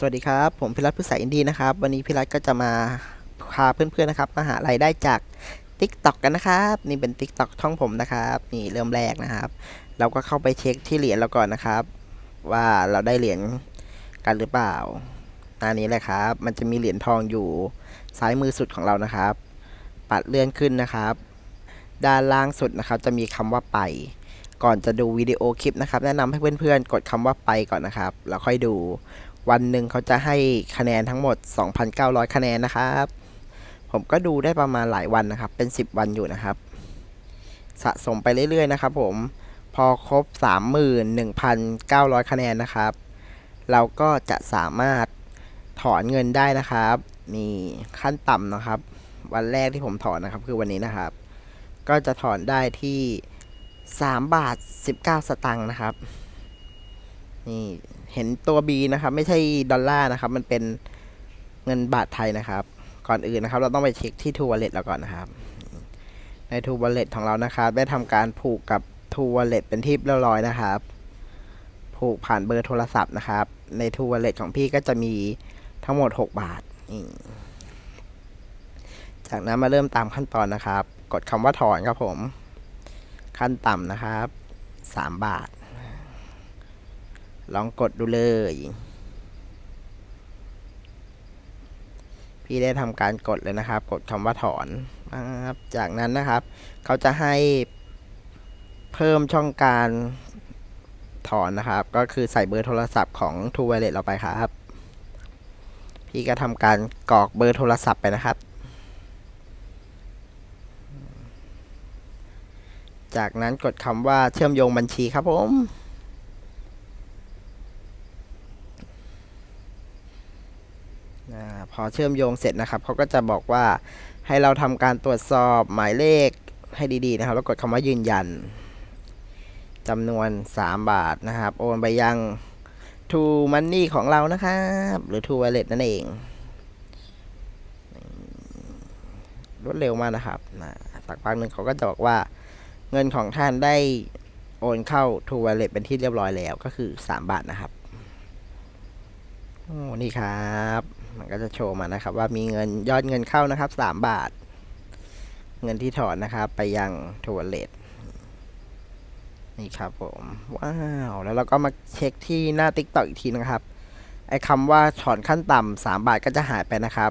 สวัสดีครับ ผมพิรัตพุษาอินดีนะครับ วันนี้พิรัตก็จะมาพาเพื่อนๆนะครับมาหารายได้จาก t ิ k t o k กันนะครับ นี่เป็น t ิ k t o k ช่องผมนะครับ นี่เริ่มแรกนะครับ เราก็เข้าไปเช็คที่เหรียญเราก่อนนะครับ ว่าเราได้เหรียญกันหรือเปล่าหน้านี้เลยครับ มันจะมีเหรียญทองอยู่ซ้ายมือสุดของเรานะครับ ปัดเลื่อนขึ้นนะครับ ด้านล่างสุดนะครับ จะมีคำว่าไปก่อนจะดูวิดีโอคลิปนะครับ แนะนำให้เพื่อนๆ กดคำว่าไปก่อนนะครับ แล้วค่อยดู วันหนึ่งเขาจะให้คะแนนทั้งหมด 2,900 คะแนนนะครับ ผมก็ดูได้ประมาณหลายวันนะครับ เป็น 10 วันอยู่นะครับ สะสมไปเรื่อยๆนะครับผม พอครบ 31,900 คะแนนนะครับ เราก็จะสามารถถอนเงินได้นะครับมีขั้นต่ำนะครับ วันแรกที่ผมถอนนะครับคือวันนี้นะครับ ก็จะถอนได้ที่ 3 บาท 19 สตังค์นะครับ นี่เห็นตัว B นะครับ ไม่ใช่ดอลลาร์นะครับ มันเป็นเงินบาทไทยนะครับ ก่อนอื่นนะครับ เราต้องไปเช็คที่ True Wallet เราก่อนนะครับ ใน True Wallet ของเรานะครับได้ทำการผูกกับ True Wallet เป็นที่เรียบร้อยนะครับ ผูกผ่านเบอร์โทรศัพท์นะครับ ใน True Wallet ของพี่ก็จะมีทั้งหมด 6 บาทนี่จากนั้นมาเริ่มตามขั้นตอนนะครับ กดคำว่าถอนครับผม ขั้นต่ำนะครับ 3 บาท ลองกดดูเลย พี่ได้ทำการกดเลยนะครับ กดคำว่าถอนนะครับ จากนั้นนะครับ เขาจะให้เพิ่มช่องการถอนนะครับ ก็คือใส่เบอร์โทรศัพท์ของ True Wallet เราไปครับ พี่ก็ทำการกรอกเบอร์โทรศัพท์ไปนะครับ จากนั้นกดคำว่าเชื่อมโยงบัญชีครับผม อา พอเชื่อมโยงเสร็จนะครับเขาก็จะบอกว่าให้เราทำการตรวจสอบหมายเลขให้ดีๆนะครับ แล้วกดคำว่ายืนยันจำนวน 3 บาทนะครับ โอนไปยัง True Money ของเรานะครับ หรือ True Wallet นั่นเองรวดเร็วมากนะครับนะสักพักหนึ่งเขาก็จะบอกว่า เงินของท่านได้โอนเข้า True Wallet เป็นที่เรียบร้อยแล้วก็คือ 3 บาทนะครับ โอ้ นี่ครับ มันก็จะโชว์มานะครับ ว่ามีเงินยอดเงินเข้านะครับ 3 บาท เงินที่ถอนนะครับ ไปยังทัวเลตนี่ครับผม ว้าว แล้วเราก็มาเช็คที่หน้า t ิ k t o k อีกทีนะครับ ไอ้คำว่าถอนขั้นต่ำ3บาทก็จะหายไปนะครับ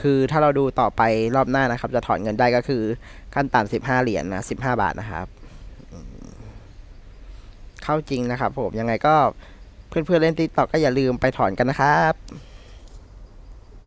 คือถ้าเราดูต่อไปรอบหน้านะครับ จะถอนเงินได้ก็คือขั้นต่ำ15 เหรียญนะ15 บาทนะครับเข้าจริงนะครับผมยังไงก็เพื่อนๆเล่น t ิ k t o k ก็อย่าลืมไปถอนกันนะครับ